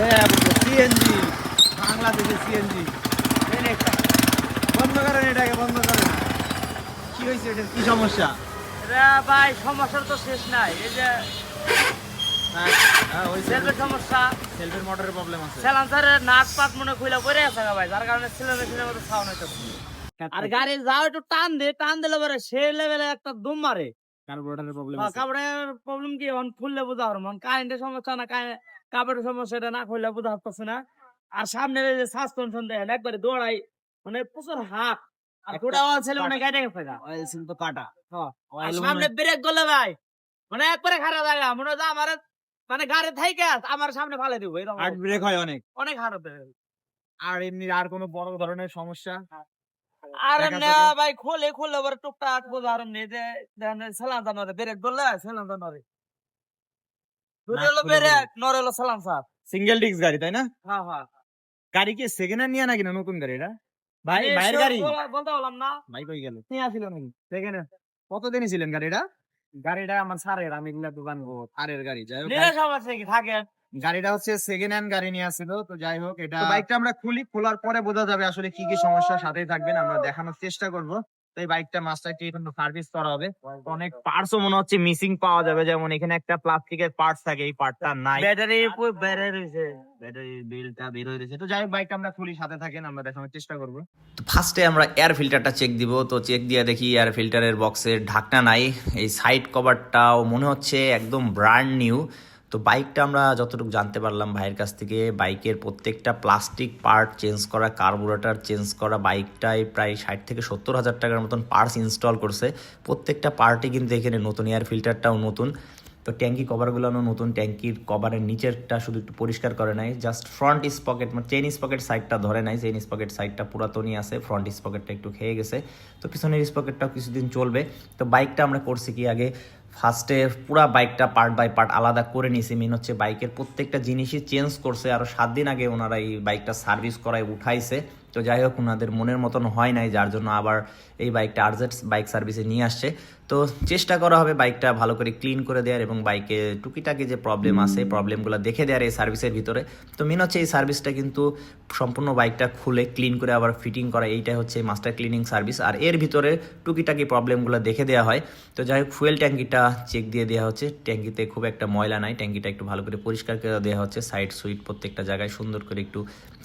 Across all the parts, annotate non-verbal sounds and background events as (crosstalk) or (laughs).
CNG বাংলাদেশে CNG বন্ধ করেন এটাকে বন্ধ করেন কি হয়েছে এটার কি সমস্যা ভাই সমস্যার তো শেষ নাই। এই যে হ্যাঁ সেলফের সমস্যা। সেলফের মোটরের প্রবলেম আছে স্যালান্সারের নাক পাত মনে খুলে পড়ে আছে ভাই যার কারণে সিলিন্ডার সিলিন্ডার মতো সাউন্ড আর গাড়ি যাও একটু টান দে টান দিলে পরে সে লেভেলে একটা দুম মারে। কার্বোরেটরের প্রবলেম প্রবলেম কি? এখন ফুললে বোঝা হরম কারেন্টের সমস্যা না কারে- কাপড়ের সমস্যা এটা না খুললে বোঝা হচ্ছে না। আর সামনে যে টেনশন দেয় একবারে দৌড়াই মানে প্রচুর হাত। আর গোটা ছেলে মনে গাড়ি অয়েল তো কাটা হ্যাঁ। সামনে ব্রেক করলে ভাই মানে একবারে খারাপ জায়গা মনে হয় যে আমার মানে গাড়ি থাইকে আমার সামনে ফালে দিব হার্ট ব্রেক হয় অনেক। অনেক খারাপ আর এমনি আর কোনো বড় ধরনের সমস্যা? আর দেখা এমনি যাবে। ভাই খোলে খোলে আবার টুকটাক বোঝা আর এমনি যে সালাম নরে ব্রেক করলে সালাম নরে ধরে নাক হলো ব্রেক নরে হলো সালাম স্যার। সিঙ্গেল ডিস্ক গাড়ি তাই না? হ্যাঁ হ্যাঁ। গাড়ি কি সেকেন্ড হ্যান্ড নিয়ে নাকি না নতুন গাড়ি এটা? ভাই ভাইয়ের গাড়ি? বলতে বললাম না। ভাই কই গেল? নিয়ে আসিল নাকি? সেকেন্ড কত দিনই ছিলেন গাড়িটা? গাড়িটা আমার স্যারের আমি এগুলা দোকান গাড়ি যাই হোক। থাকে? গাড়িটা হচ্ছে সেকেন্ড হ্যান্ড গাড়ি নিয়ে আসছিল তো যাই হোক এটা বাইকটা আমরা খুলি খোলার পরে বোঝা যাবে আসলে কি কি সমস্যা সাথেই থাকবেন আমরা দেখানোর চেষ্টা করব। এই বাইকটা মাস্টারকে সার্ভিস করা হবে। অনেক পার্টসও মনে হচ্ছে মিসিং পাওয়া যাবে। যেমন এখানে একটা প্লাস্টিকের পার্টস থাকে এই পার্টটা নাই। ব্যাটারি ব্যাটারি বিলটা বের হয়ে গেছে তো যাই বাইকটা আমরা খুলি সাথে থাকেন আমরা দেখানোর চেষ্টা করব। তো ফার্স্টে আমরা এয়ার ফিল্টারটা চেক দিব। তো চেক দিয়ে দেখি এয়ার ফিল্টারের বক্সের ঢাকনা নাই। এই সাইড কভারটাও মনে হচ্ছে একদম ব্র্যান্ড নিউ তো বাইকটা আমরা যতটুকু জানতে পারলাম ভাইয়ের কাছ থেকে বাইকের প্রত্যেকটা প্লাস্টিক পার্ট চেঞ্জ করা কার্বোরেটর চেঞ্জ করা বাইকটায় প্রায় ষাট থেকে সত্তর হাজার টাকার মতন পার্টস ইনস্টল করছে। প্রত্যেকটা পার্টই কিন্তু এখানে নতুন এয়ার ফিল্টারটাও নতুন। তো ট্যাঙ্কি কভারগুলো নতুন, ট্যাঙ্কির কভারের নিচেরটা শুধু একটু পরিষ্কার করে নাই জাস্ট ফ্রন্ট স্পকেট মানে চেন স্পকেট সাইডটা ধরে নাই চেন স্পকেট সাইডটা পুরাতনই আছে ফ্রন্ট স্পকেটটা একটু খেয়ে গেছে। তো পিছনের স্পকেটটাও কিছুদিন চলবে। তো বাইকটা আমরা করছি কি আগে? ফার্স্টে পুরা বাইকটা পার্ট বাই পার্ট আলাদা করে নিয়েছি মেন হচ্ছে বাইকের প্রত্যেকটা জিনিসই চেঞ্জ করছে। আরও সাত দিন আগে ওনারা এই বাইকটা সার্ভিস করায় উঠাইছে। তো যাই হোক, ওনাদের মনের মতন হয় নাই, যার জন্য আবার এই বাইকটা আরজেট বাইক সার্ভিসে নিয়ে আসছে। তো চেষ্টা করা হবে বাইকটা ভালো করে ক্লিন করে দেওয়ার এবং বাইকে টুকিটাকি যে প্রবলেম আছে প্রবলেমগুলো দেখে দেওয়ার এই সার্ভিসের ভিতরে। তো মেন হচ্ছে এই সার্ভিসটা কিন্তু সম্পূর্ণ বাইকটা খুলে ক্লিন করে আবার ফিটিং করা এইটাই হচ্ছে মাস্টার ক্লিনিং সার্ভিস আর এর ভিতরে টুকিটাকি প্রবলেমগুলো দেখে দেওয়া হয়। তো যাই হোক ফুয়েল ট্যাঙ্কিটা চেক দিয়ে দেওয়া হচ্ছে। ট্যাঙ্কিতে খুব একটা ময়লা নাই ট্যাঙ্কিটা একটু ভালো করে পরিষ্কার করে দেওয়া হচ্ছে। সাইড সুইট প্রত্যেকটা জায়গায় সুন্দর করে একটু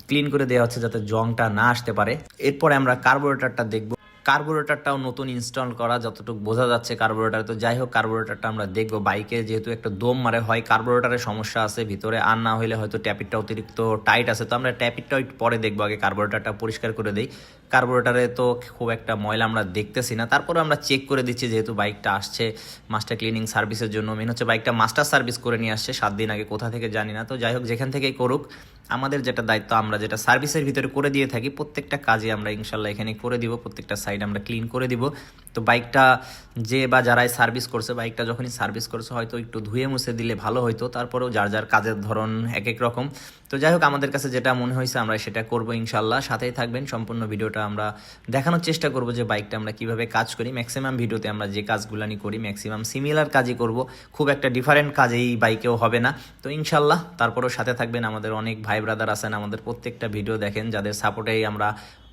ক্লিন করে দেওয়া হচ্ছে যাতে জংটা না আসতে পারে। এরপরে আমরা কার্বোরেটরটা দেখব। কার্বোরেটরটাও নতুন ইনস্টল করা যতটুকু বোঝা যাচ্ছে কার্বোরেটর তো যাই হোক কার্বোরেটারটা আমরা দেখব। বাইকে যেহেতু একটা দম মারে, হয় কার্বোরেটারের সমস্যা আছে, ভিতরে আর না হলে হয়তো ট্যাপিটটা অতিরিক্ত টাইট আছে। তো আমরা ট্যাপিটটা পরে দেখব, আগে কার্বোরেটরটা পরিষ্কার করে দিই। কার্বোরেটরে তো খুব একটা ময়লা আমরা দেখতেছি না। তারপরে আমরা চেক করে দিচ্ছি যেহেতু বাইকটা আসছে মাস্টার ক্লিনিং সার্ভিসের জন্য। মেন হচ্ছে বাইকটা মাস্টার সার্ভিস করে নিয়ে আসছে, সাত দিন আগে, কোথা থেকে জানি না। তো যাই হোক, যেখান থেকেই করুক আমাদের যেটা দায়িত্ব, আমরা যেটা সার্ভিসের ভিতরে করে দিয়ে থাকি, প্রত্যেকটা কাজে আমরা ইনশাল্লাহ এখানে করে দিব, প্রত্যেকটা সাইড আমরা ক্লিন করে দিব। তো বাইকটা যে বা যারাই সার্ভিস করছে, বাইকটা যখনই সার্ভিস করছে, হয়তো একটু ধুয়ে মুছে দিলে ভালো হতো তারপরেও যার যার কাজের ধরন এক এক রকম। তো যাই হোক, আমাদের কাছে যেটা মনে হয়েছে আমরা সেটা করব ইনশাল্লাহ সাথেই থাকবেন, সম্পূর্ণ ভিডিওটা আমরা দেখানোর চেষ্টা করব যে বাইকটা আমরা কীভাবে কাজ করি। ম্যাক্সিমাম ভিডিওতে আমরা যে কাজগুলানি করি, ম্যাক্সিমাম সিমিলার কাজই করব। খুব একটা ডিফারেন্ট কাজ এই বাইকেও হবে না। তো ইনশাল্লাহ তারপরেও সাথে থাকবেন আমাদের অনেক ভাই ব্রাদার আছেন, আমাদের প্রত্যেকটা ভিডিও দেখেন, যাদের সাপোর্টেই আমরা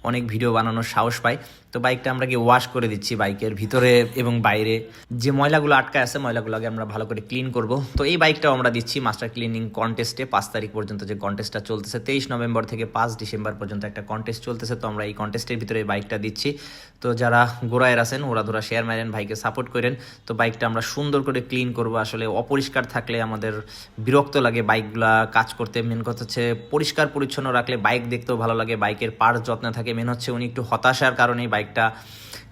অনেক ভিডিও বানানোর সাহস পাই। তো বাইকটা আমরা কি ওয়াশ করে দিচ্ছি বাইকের ভিতরে এবং বাইরে। যে ময়লাগুলো আটকায় আছে, ময়লাগুলোকে আমরা ভালো করে ক্লিন করব। তো এই বাইকটাও আমরা দিচ্ছি মাস্টার ক্লিনিং কন্টেস্টে পাঁচ তারিখ পর্যন্ত যে কন্টেস্টটা চলতেছে, তেইশ নভেম্বর থেকে পাঁচ ডিসেম্বর পর্যন্ত একটা কন্টেস্ট চলতেছে। তো আমরা এই কন্টেস্টের ভিতরে এই বাইকটা দিচ্ছি। তো যারা গোড়ায়ের আছেন, ওরা ধরা শেয়ার মারেন, ভাইকে সাপোর্ট করেন। তো বাইকটা আমরা সুন্দর করে ক্লিন করব। আসলে অপরিষ্কার থাকলে আমাদের বিরক্ত লাগে বাইকগুলা কাজ করতে। মেন কথা হচ্ছে পরিষ্কার পরিচ্ছন্ন রাখলে বাইক দেখতেও ভালো লাগে। বাইকের পার্ট যত্নে থাকে মেন হচ্ছে উনি একটু হতাশার কারণেই বাইকটা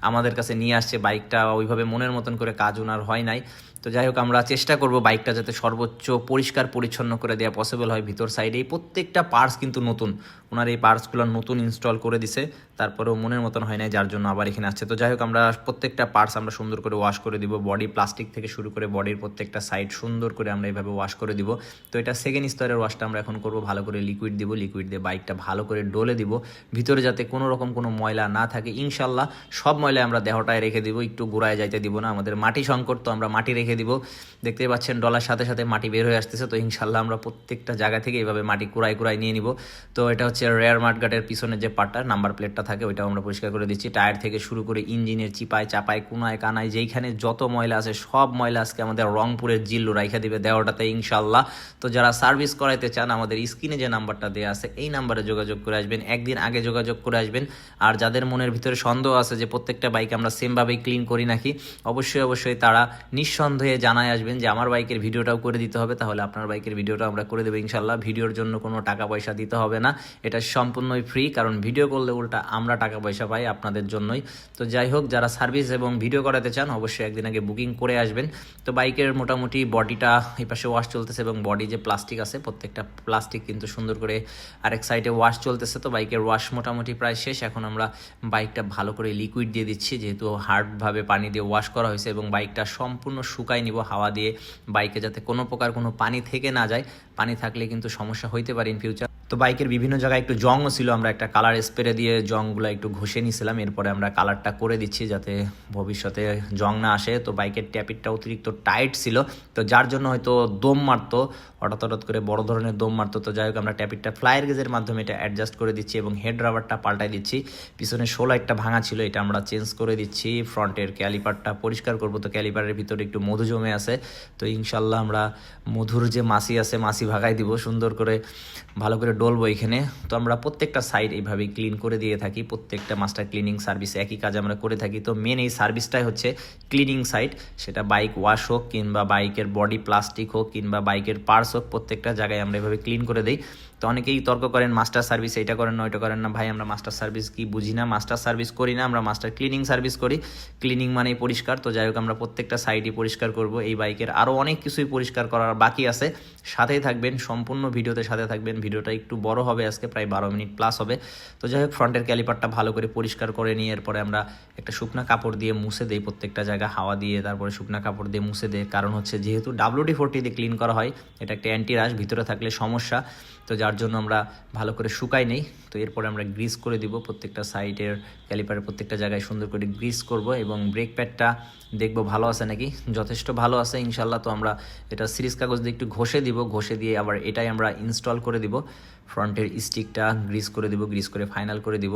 আমাদের কাছে নিয়ে আসছে। বাইকটা ওইভাবে মনের মতন করে কাজ ওনার হয় নাই। তো যাই হোক, আমরা চেষ্টা করব বাইকটা যাতে সর্বোচ্চ পরিষ্কার পরিচ্ছন্ন করে দেওয়া পসিবল হয় ভিতর সাইডে এই প্রত্যেকটা পার্টস কিন্তু নতুন। ওনার এই পার্টসগুলো নতুন ইনস্টল করে দিছে। তারপরেও মনের মতন হয় না যার জন্য আবার এখানে আসছে। তো যাই হোক, আমরা প্রত্যেকটা পার্টস আমরা সুন্দর করে ওয়াশ করে দিব। বডি প্লাস্টিক থেকে শুরু করে বডির প্রত্যেকটা সাইড সুন্দর করে আমরা এইভাবে ওয়াশ করে দিব। তো এটা সেকেন্ড স্তরের ওয়াশটা আমরা এখন করব, ভালো করে লিকুইড দিব। লিকুইড দিয়ে বাইকটা ভালো করে ডলে দিব। ভিতরে যাতে কোনো রকম কোনো ময়লা না থাকে, ইনশাল্লাহ সব ময়লা আমরা দেহটায় রেখে দিব। একটু গোড়ায় যাইতে দিব না। আমাদের মাটি সংকট তো আমরা মাটি রেখে রেখে দিব। দেখতে পাচ্ছেন ডলার সাথে সাথে মাটি বের হয়ে আসতেছে। তো ইনশাল্লাহ আমরা প্রত্যেকটা জায়গা থেকে এইভাবে মাটি কুড়াই কুড়াই নিয়ে নিব। তো এটা হচ্ছে রেয়ার মাঠগাটের পিছনের যে পার্টটা নাম্বার প্লেটটা থাকে, ওইটাও আমরা পরিষ্কার করে দিচ্ছি। টায়ার থেকে শুরু করে ইঞ্জিনের চিপায়, চাপায়, কোনায়, কানায়, যেইখানে যত ময়লা আছে, সব ময়লা আজকে আমাদের রংপুরের জিল্লু রাইখা দিবে দেওয়াটাতে ইনশাল্লাহ। তো যারা সার্ভিস করাইতে চান, আমাদের স্ক্রিনে যে নাম্বারটা দেওয়া আছে, এই নাম্বারে যোগাযোগ করে আসবেন। একদিন আগে যোগাযোগ করে আসবেন। আর যাদের মনের ভিতরে সন্দেহ আছে যে প্রত্যেকটা বাইক আমরা সেমভাবেই ক্লিন করি নাকি, অবশ্যই অবশ্যই তারা নিঃসন্দেহে জানায় আসবেন যে আমার বাইকের ভিডিওটাও করে দিতে হবে, তাহলে আপনার বাইকের ভিডিওটা আমরা করে দেবো ইনশাল্লাহ। ভিডিওর জন্য কোনো টাকা পয়সা দিতে হবে না। এটা সম্পূর্ণই ফ্রি কারণ ভিডিও করলে উল্টা আমরা টাকা পয়সা পাই আপনাদের জন্যই। তো যাই হোক, যারা সার্ভিস এবং ভিডিও করাতে চান, অবশ্যই একদিন আগে বুকিং করে আসবেন। তো বাইকের মোটামুটি বডিটা এই পাশে ওয়াশ চলতেছে এবং বডি যে প্লাস্টিক আছে, প্রত্যেকটা প্লাস্টিক কিন্তু সুন্দর করে আরেক সাইডে ওয়াশ চলতেছে। তো বাইকের ওয়াশ মোটামুটি প্রায় শেষ। এখন আমরা বাইকটা ভালো করে লিকুইড দিয়ে দিচ্ছি, যেহেতু হার্ডভাবে পানি দিয়ে ওয়াশ করা হয়েছে এবং বাইকটা সম্পূর্ণ শুকাই নিব, হাওয়া দিয়ে বাইকে যাতে কোনো প্রকার কোনো পানি থেকে না যায়, পানি থাকলে কিন্তু সমস্যা হইতে পারে ইন ফিউচার তো বাইকের বিভিন্ন জায়গায় একটু জংও ছিল, আমরা একটা কালার স্প্রে দিয়ে জংগুলো একটু ঘষে নিয়েছিলাম এরপরে আমরা কালারটা করে দিচ্ছি যাতে ভবিষ্যতে জং না আসে। তো বাইকের ট্যাপিটটা অতিরিক্ত টাইট ছিল, তো যার জন্য হয়তো দম মারতো, হঠাৎ হঠাৎ করে বড় ধরনের দম মারতো। তো যাই হোক, আমরা ট্যাপিটটা ফ্লায়ার গেজের মাধ্যমে এটা অ্যাডজাস্ট করে দিচ্ছি এবং হেড রাবারটা পাল্টাই দিচ্ছি। পিছনে একটা ভাঙা ছিল, এটা আমরা চেঞ্জ করে দিচ্ছি। ফ্রন্টের ক্যালিপারটা পরিষ্কার করব, তো ক্যালিপারের ভিতরে একটু মধু জমে আছে। তো ইনশাল্লাহ আমরা মধুর যে মাসি আছে মাসি ভাগাই দিব, সুন্দর করে ভালো করে ডলবো এখানে। তো আমরা প্রত্যেকটা সাইড এইভাবে ক্লিন করে দিয়ে থাকি, প্রত্যেকটা মাস্টার ক্লিনিং সার্ভিস একই কাজ আমরা করে থাকি। তো মেন এই সার্ভিসটাই হচ্ছে ক্লিনিং সাইড সেটা বাইক ওয়াশ হোক কিংবা বাইকের বডি প্লাস্টিক হোক কিংবা বাইকের পার্স হোক, প্রত্যেকটা জায়গায় আমরা এভাবে ক্লিন করে দিই। তো অনেকেই তর্ক করেন, মাস্টার সার্ভিস এইটা করেন না, ওইটা করেন না। ভাই, আমরা মাস্টার সার্ভিস কি বুঝি না? মাস্টার সার্ভিস করি না, আমরা মাস্টার ক্লিনিং সার্ভিস করি। ক্লিনিং মানেই পরিষ্কার। তো যাই হোক, আমরা প্রত্যেকটা সাইডই পরিষ্কার করব। এই বাইকের আরও অনেক কিছুই পরিষ্কার করার বাকি আছে। সাথেই থাকবেন, সম্পূর্ণ ভিডিওতে সাথে থাকবেন। ভিডিওটা একটু বড় হবে, আজকে প্রায় বারো মিনিট প্লাস হবে। তো যাই হোক, ফ্রন্টের ক্যালিপারটা ভালো করে পরিষ্কার করে নিয়ে এরপরে আমরা একটা শুকনা কাপড় দিয়ে মুছে দেই প্রত্যেকটা জায়গা, হাওয়া দিয়ে তারপরে শুকনা কাপড় দিয়ে মুছে দেয় কারণ হচ্ছে, যেহেতু ডাব্লিউডি ফোরটি দিয়ে ক্লিন করা হয়, এটা একটা অ্যান্টি রাশ ভিতরে থাকলে সমস্যা। তো যার জন্য আমরা ভালো করে শুকাই নেই। তো এরপরে আমরা গ্রিস করে দিব প্রত্যেকটা সাইডের ক্যালিপারের প্রত্যেকটা জায়গায় সুন্দর করে গ্রিস করব এবং ব্রেক প্যাডটা দেখব ভালো আছে নাকি? যথেষ্ট ভালো আছে ইনশাল্লাহ তো আমরা এটা সিরিজ কাগজ দিয়ে একটু ঘষে দিব, ঘষে দিয়ে আবার এটাই আমরা ইনস্টল করে দিব। ফ্রন্টের স্টিকটা গ্রিস করে দিব গ্রিস করে ফাইনাল করে দিব।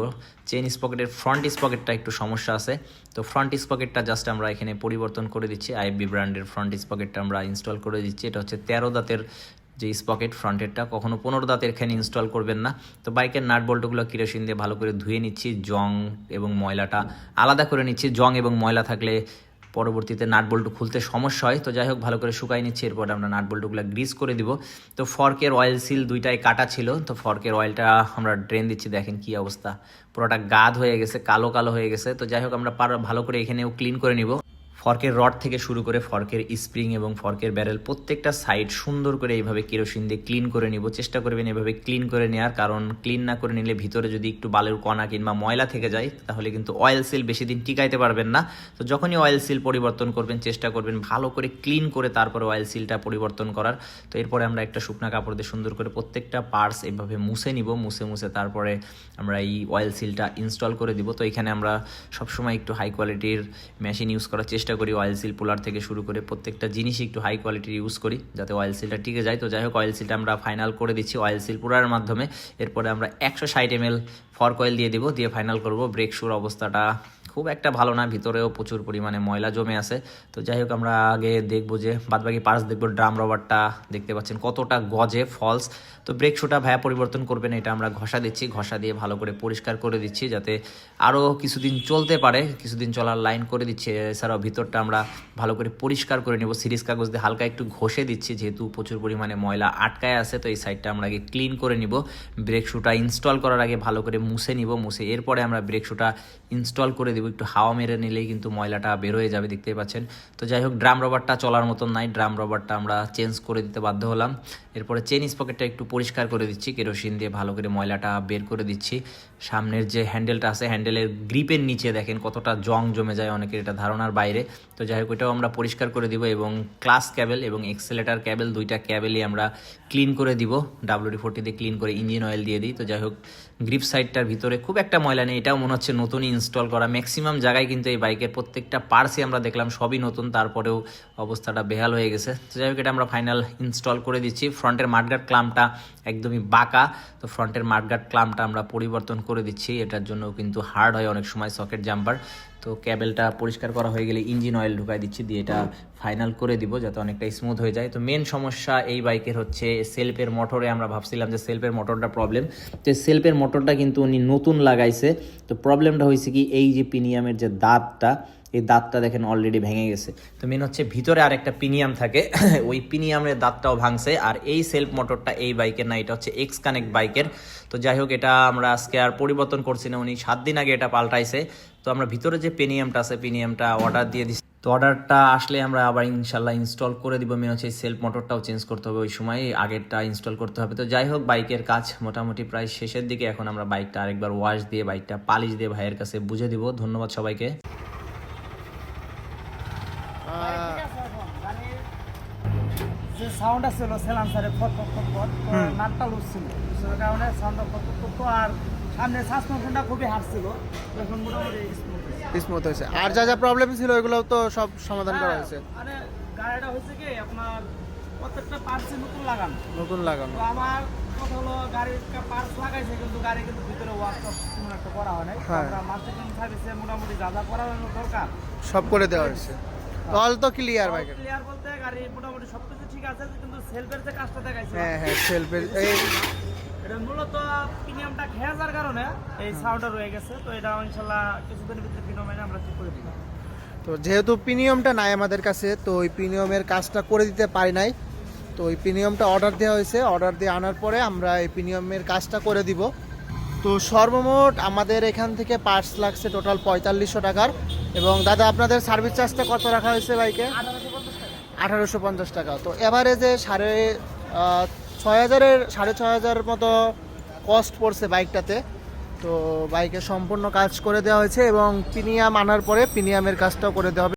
চেন স্পকেটের ফ্রন্ট স্পকেটটা একটু সমস্যা আছে। তো ফ্রন্ট স্পকেটটা জাস্ট আমরা এখানে পরিবর্তন করে দিচ্ছি। আইএফবি ব্র্যান্ডের ফ্রন্ট স্পকেটটা আমরা ইনস্টল করে দিচ্ছি। এটা হচ্ছে তেরো দাঁতের যে স্পকেট ফ্রন্টেরটা কখনো পনেরো দাঁতের এখানে ইনস্টল করবেন না। তো বাইকের নাট বল্টগুলো কিরোসিন দিয়ে ভালো করে ধুয়ে নিচ্ছি, জং এবং ময়লাটা আলাদা করে নিচ্ছি। জং এবং ময়লা থাকলে পরবর্তীতে নাট বল্টু খুলতে সমস্যা হয়। তো যাই হোক, ভালো করে শুকাই নিচ্ছি, এরপর আমরা নাট বল্টুগুলো গ্রিস করে দিব। তো ফর্কের অয়েল সিল দুইটাই কাটা ছিল। তো ফর্কের অয়েলটা আমরা ড্রেন দিচ্ছি। দেখেন কি অবস্থা। পুরোটা গাদ হয়ে গেছে, কালো কালো হয়ে গেছে। তো যাই হোক, আমরা পার- ভালো করে এখানেও ক্লিন করে নিব। ফর্কের রড থেকে শুরু করে ফর্কের স্প্রিং এবং ফর্কের ব্যারেল প্রত্যেকটা সাইড সুন্দর করে এইভাবে কেরোসিন দিয়ে ক্লিন করে নিব। চেষ্টা করবেন এভাবে ক্লিন করে নেওয়ার কারণ ক্লিন না করে নিলে ভিতরে যদি একটু বালুর কণা কিংবা ময়লা থেকে যায়, তাহলে কিন্তু অয়েল সিল বেশি দিন টিকাইতে পারবেন না। তো যখনই অয়েল সিল পরিবর্তন করবেন, চেষ্টা করবেন ভালো করে ক্লিন করে তারপরে অয়েল সিলটা পরিবর্তন করার। তো এরপরে আমরা একটা শুকনা কাপড় দিয়ে সুন্দর করে প্রত্যেকটা পার্টস এভাবে মুছে নিব, মুছে মুছে তারপরে আমরা এই অয়েল সিলটা ইনস্টল করে দিব। তো এখানে আমরা সবসময় একটু হাই কোয়ালিটির মেশিন ইউজ করার চেষ্টা করি অয়েল সিল পোলার থেকে শুরু করে প্রত্যেকটা জিনিসই একটু হাই কোয়ালিটির ইউজ করি, যাতে অয়েল সিলটা টিকে যায়। তো যাই হোক অয়েল সিলটা আমরা ফাইনাল করে দিচ্ছি অয়েল সিল পোলারের মাধ্যমে। এরপরে আমরা একশো ষাট এম এল ফর কয়েল দিয়ে দিব, দিয়ে ফাইনাল করব। ব্রেক শুর অবস্থাটা খুব একটা ভালো না, ভিতরেও প্রচুর পরিমাণে ময়লা জমে আছে। তো যাই হোক, আমরা আগে দেখব যে বাদবাকি পার্স দেখব, ড্রাম রবারটা দেখতে পাচ্ছেন কতটা গজে ফলস তো ব্রেক শুটা ভায়া পরিবর্তন করবেন, এটা আমরা ঘষা দিচ্ছি, ঘষা দিয়ে ভালো করে পরিষ্কার করে দিচ্ছি যাতে আরও কিছুদিন চলতে পারে, কিছুদিন চলার লাইন করে দিচ্ছি। এছাড়াও ভিতরটা আমরা ভালো করে পরিষ্কার করে নেব, সিরিজ কাগজ দিয়ে হালকা একটু ঘষে দিচ্ছি, যেহেতু প্রচুর পরিমাণে ময়লা আটকায় আছে, তো এই সাইডটা আমরা আগে ক্লিন করে নিব। ব্রেক শুটা ইনস্টল করার আগে ভালো করে মুছে নিব, মুছে এরপরে আমরা ব্রেক শুটা ইনস্টল করে দেবো। একটু হাওয়া মেরে নিলেই কিন্তু ময়লাটা বের হয়ে যাবে, দেখতেই পাচ্ছেন। তো যাই হোক, ড্রাম রবারটা চলার মতন নাই, ড্রাম রবারটা আমরা চেঞ্জ করে দিতে বাধ্য হলাম। এরপরে চেন স্পকেটটা একটু পরিষ্কার করে দিচ্ছি, কেরোসিন দিয়ে ভালো করে ময়লাটা বের করে দিচ্ছি। সামনের যে হ্যান্ডেলটা আছে, হ্যান্ডেলের গ্রিপের নিচে দেখেন কতটা জং জমে যায় অনেকের এটা ধারণার বাইরে। তো যাই হোক ওইটাও আমরা পরিষ্কার করে দিব এবং ক্লাস ক্যাবেল এবং এক্সেলেটার ক্যাবেল দুইটা ক্যাবেলই আমরা ক্লিন করে দিব। ডাব্লিউডি ফোরটি দিয়ে ক্লিন করে ইঞ্জিন অয়েল দিয়ে দিই। তো যাই হোক, গ্রিপ সাইডটার ভিতরে খুব একটা ময়লা নেই। এটাও মনে হচ্ছে নতুনই ইনস্টল করা। ম্যাক্সিমাম জায়গায় কিন্তু এই বাইকের প্রত্যেকটা পার্সই আমরা দেখলাম সবই নতুন। তারপরেও অবস্থাটা বেহাল হয়ে গেছে। তো যাই হোক, এটা আমরা ফাইনাল ইনস্টল করে দিচ্ছি। ফ্রন্টের মাঠগার্ড ক্লামটা একদমই বাঁকা। তো ফ্রন্টের মাঠগার্ড ক্লামটা আমরা পরিবর্তন করে দিচ্ছি। এটার জন্য কিন্তু হার্ড হয় অনেক সময় সকেট জাম্পার তো ক্যাবেলটা পরিষ্কার করা হয়ে গেলে ইঞ্জিন অয়েল ঢুকাই দিচ্ছি, দিয়ে এটা ফাইনাল করে দিব যাতে অনেকটা স্মুথ হয়ে যায়। তো মেন সমস্যা এই বাইকের হচ্ছে সেলফের মোটরে আমরা ভাবছিলাম যে সেলফের মোটরটা প্রবলেম তো সেলফের মোটরটা কিন্তু উনি নতুন লাগাইছে। তো প্রবলেমটা হয়েছে কি, এই যে পিনিয়ামের যে দাঁতটা এই দাঁতটা দেখেন অলরেডি ভেঙে গেছে। তো মেন হচ্ছে ভিতরে আরেকটা পিনিয়াম থাকে। (laughs) ওই পিনিয়ামের দাঁতটাও ভাঙছে। আর এই সেলফ মোটরটা এই বাইকের না, এটা হচ্ছে এক্স কানেক্ট বাইকের তো যাই হোক, এটা আমরা আজকে আর পরিবর্তন করছি না। উনি সাত দিন আগে এটা পাল্টাইছে। তো আমরা ভিতরে যে পেনিয়ামটা আছে, পেনিয়ামটা অর্ডার দিয়ে দিচ্ছি তো অর্ডারটা আসলে আমরা আবার ইনশাল্লাহ ইনস্টল করে দিব। মেন হচ্ছে সেলফ মোটরটাও চেঞ্জ করতে হবে। ওই সময় আগেরটা ইনস্টল করতে হবে। তো যাই হোক বাইকের কাজ মোটামুটি প্রায় শেষের দিকে। এখন আমরা বাইকটা আরেকবার ওয়াশ দিয়ে বাইকটা পালিশ দিয়ে ভাইয়ের কাছে বুঝে দিব। ধন্যবাদ সবাইকে ঠিক আছে এখন, গাড়ির যে সাউন্ড আসছিল সেলান্সারে ফট ফট ফট ফট নাটটা লুজ কারণে সাউন্ডটা ফট ফট আর সামনে সাসপেনশনটা খুবই হার্ড ছিল। এখন মোটামুটি স্মুথ হয়েছে। আর যা যা প্রবলেম ছিল ওইগুলো তো সব সমাধান করা হয়েছে। হ্যাঁ, মানে গাড়িটা হয়েছে কি আপনার প্রত্যেকটা পার্টসই নতুন লাগানো। নতুন লাগানো। আমার কথা হলো গাড়ির পার্টস লাগাইছে কিন্তু গাড়ি কিন্তু ভিতরে ওয়ার্কশপ তেমন একটা করা হয় নাই। হ্যাঁ। আমরা মার্কেটিং সার্ভিসে মোটামুটি যা যা করানো দরকার। সব করে দেওয়া হয়েছে। অল তো ক্লিয়ার বাইকের ক্লিয়ার বলতে গাড়ি মোটামুটি সবকিছু ঠিক আছে কিন্তু সেলফের যে কাজটা দেখাইছে হ্যাঁ হ্যাঁ সেলফের এই এটা মূলত প্রিমিয়ামটা খেয়ে যাওয়ার কারণে এই সাউন্ডটা রয়ে গেছে তো এটা ইনশাল্লাহ কিছুদিনের ভিতরে প্রিমিয়ামে আমরা ঠিক করে দিলাম। তো যেহেতু প্রিমিয়ামটা নাই আমাদের কাছে তো ওই প্রিমিয়ামের কাজটা করে দিতে পারি নাই। তো ওই প্রিমিয়ামটা অর্ডার দেওয়া হয়েছে। অর্ডার দিয়ে আনার পরে আমরা এই প্রিমিয়ামের কাজটা করে দিব। তো সর্বমোট আমাদের এখান থেকে পার্টস লাগছে টোটাল পঁয়তাল্লিশশো টাকার। এবং দাদা, আপনাদের সার্ভিস চার্জটা কত রাখা হয়েছে বাইকে আঠারোশো পঞ্চাশ টাকা। তো এভারেজে সাড়ে ছয় হাজারের, সাড়ে ছয় হাজার মতো কস্ট পড়ছে বাইকটাতে তো বাইকে সম্পূর্ণ কাজ করে দেওয়া হয়েছে এবং প্রিমিয়াম আনার পরে প্রিমিয়ামের কাজটাও করে দেওয়া হবে।